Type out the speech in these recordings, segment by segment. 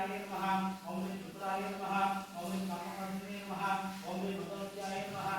भगवत्याय नमः ओम श्री शुक्राय नमः ओम श्री कामपत्नी नमः ओम श्री भगवत्याय नमः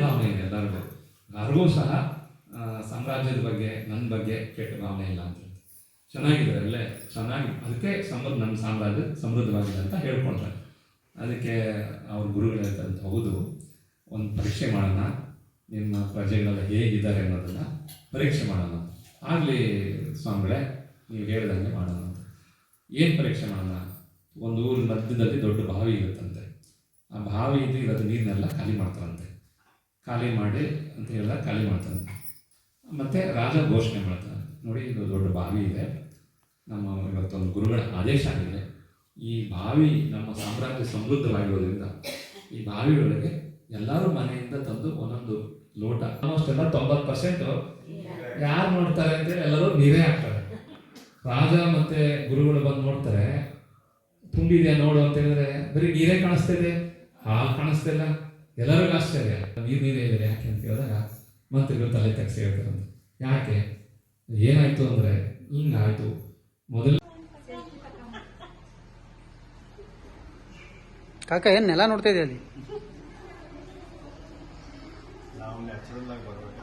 ಭಾವನೆ ಇದೆ, ಎಲ್ಲರಿಗೂ. ಯಾರಿಗೂ ಸಹ ಸಾಮ್ರಾಜ್ಯದ ಬಗ್ಗೆ ನನ್ನ ಬಗ್ಗೆ ಕೆಟ್ಟ ಭಾವನೆ ಇಲ್ಲ ಅಂತ ಚೆನ್ನಾಗಿದೆ ಅಲ್ಲೇ, ಚೆನ್ನಾಗಿ, ಅದಕ್ಕೆ ಸಮೃದ್ಧ ನಮ್ಮ ಸಾಮ್ರಾಜ್ಯ ಸಮೃದ್ಧವಾಗಿದೆ ಅಂತ ಹೇಳ್ಕೊಳ್ತಾರೆ ಅದಕ್ಕೆ ಅವ್ರ ಗುರುಗಳು ಹೇಳ್ತಂತ ಹೌದು, ಒಂದು ಪರೀಕ್ಷೆ ಮಾಡೋಣ, ನಿಮ್ಮ ಪ್ರಜೆಗಳೆಲ್ಲ ಹೇಗಿದ್ದಾರೆ ಅನ್ನೋದನ್ನು ಪರೀಕ್ಷೆ ಮಾಡೋಣ. ಆಗಲಿ, ಸ್ವಾಮಿಗಳೇ, ನೀವು ಹೇಳ್ದಂಗೆ ಮಾಡೋಣ ಅಂತ. ಏನು ಪರೀಕ್ಷೆ ಮಾಡೋಣ? ಒಂದು ಊರಿನ ಮಧ್ಯದಲ್ಲಿ ದೊಡ್ಡ ಬಾವಿ ಇರುತ್ತಂತೆ ಆ ಬಾವಿ ಇದು ಇರೋದು ನೀರನ್ನೆಲ್ಲ ಖಾಲಿ ಮಾಡ್ತಾರಂತೆ. ಖಾಲಿ ಮಾಡಿ ಅಂತ ಎಲ್ಲ ಖಾಲಿ ಮಾಡ್ತಾರಂತೆ. ಮತ್ತು ರಾಜ ಘೋಷಣೆ ಮಾಡ್ತಾರೆ. ನೋಡಿ, ಇದು ದೊಡ್ಡ ಬಾವಿ ಇದೆ. ನಮ್ಮ ಇವತ್ತೊಂದು ಗುರುಗಳ ಆದೇಶ ಆಗಿದೆ. ಈ ಬಾವಿ ನಮ್ಮ ಸಾಮ್ರಾಜ್ಯ ಸಮೃದ್ಧವಾಗಿರೋದ್ರಿಂದ ಈ ಬಾವಿಯೊಳಗೆ ಎಲ್ಲರೂ ಮನೆಯಿಂದ ತಂದು ಒಂದೊಂದು ಲೋಟ ಆಲ್ಮೋಸ್ಟ್ ಎಲ್ಲ ತೊಂಬತ್ತು ಪರ್ಸೆಂಟು ಯಾರು ನೋಡ್ತಾರೆ ಅಂತೇಳಿ ಎಲ್ಲರೂ ನೀರೇ ಹಾಕ್ತಾರೆ. ರಾಜ ಮತ್ತು ಗುರುಗಳು ಬಂದು ನೋಡ್ತಾರೆ, ತುಂಬಿದೆ ನೋಡು ಅಂತ ಹೇಳಿದ್ರೆ ಬರೀ ನೀರೇ ಕಾಣಿಸ್ತಿದೆ. ಹಾಲು ಕಾಣಿಸ್ತಿಲ್ಲ ಎಲ್ಲರಿಗೂ ಆಶ್ಚರ್ಯ. ನೀರು ನೀರೇ ಇದೆ ಯಾಕೆ ಅಂತ ಹೇಳಿದಾಗ ಮಂತ್ರಿಗಳು ತಲೆ ತೆಗೆಸಿ ಹೇಳ್ತಾರೆ ಯಾಕೆ? ಏನಾಯ್ತು ಅಂದ್ರೆ ಹಿಂಗಾಯ್ತು ಮೊದಲು ಕಾಕ ಏನ್ ನೆಲ ನೋಡ್ತಾ ಇದೆ ಅಲ್ಲಿ? ನಾವು ನ್ಯಾಚುರಲ್ ಆಗಿ ಬರಬೇಕು.